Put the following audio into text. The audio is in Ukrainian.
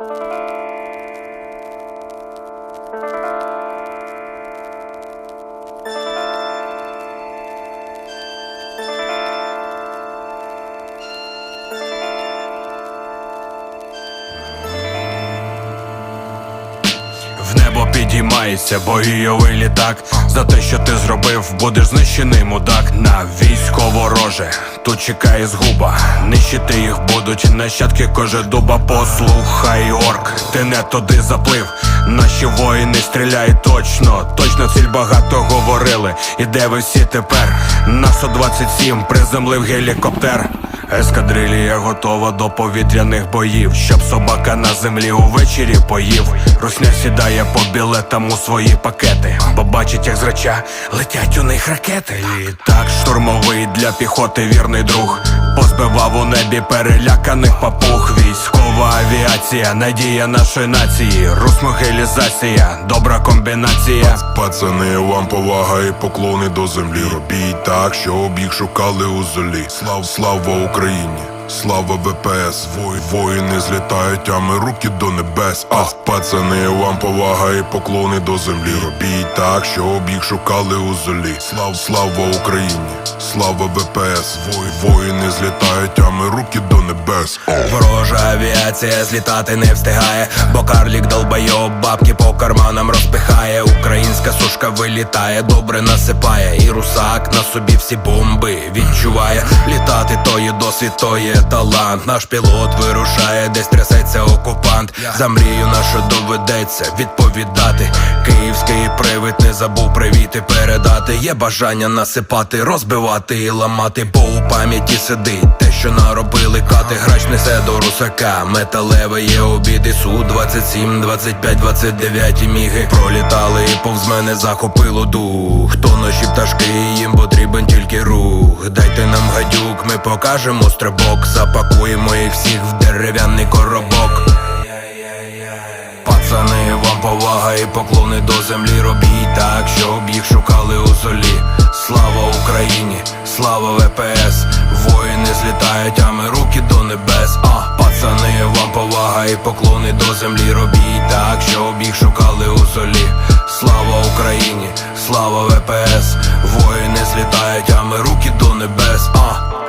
Bye. Підіймається бойовий літак. За те, що ти зробив, будеш знищений мудак на військо вороже. Тут чекає згуба, нищити їх будуть нащадки кожедуба. Послухай, орк, ти не туди заплив. Наші воїни стріляють точно, точно ціль багато говорили. І де ви всі тепер? На 127 приземлив гелікоптер. Ескадрилія готова до повітряних боїв, щоб собака на землі увечері поїв. Русня сідає по білетам у свої пакети, бо бачить, як зрача летять у них ракети. Літак штурмовий для піхоти вірний друг. Позбивав у небі переляканих папуг. Військова авіація, надія нашої нації. Русмогилізація, добра комбінація. Пацани, вам повага і поклони до землі. Робіть так, щоб їх шукали у золі. Слав, слава Україні! Слава ВПС, Вой, воїни злітають, а ми руки до небес. Ах, пацани, вам повага і поклони до землі. Робіть так, щоб їх шукали у золі. Слав, слава Україні! Слава ВПС, Вой, воїни злітають, а ми руки до небес. Ворожа авіація злітати не встигає, бо карлік долбайоб бабки по карманам розпихає. Українська сушка вилітає, добре насипає. І русак на собі всі бомби відчуває. Літати то є досвід, то є талант. Наш пілот вирушає, десь трясеться окупант. За мрію нашу доведеться відповідати. Київський привид не забув привіти передати. Є бажання насипати, розбивати і ламати, бо у пам'яті сидить те, що наробили кати. Грач несе до русака. Металеве є обіди. Су 27, 25, 29 міги пролітали і повз мене захопило дух. То наші пташки, їм потрібен тільки рух. Дайте нам гадюк, ми покажемо стрибок. Запакуємо їх всіх в дерев'яний коробок. Пацани, вам повага і поклони до землі робіть так, щоб їх шукали у золі. Слава Україні, слава ВПС, воїни злітають, а ми руки до небес. А пацани, вам повага і поклони до землі робіть так, щоб їх шукали у золі слава Україні, слава ВПС, воїни злітають, а ми руки до небес. А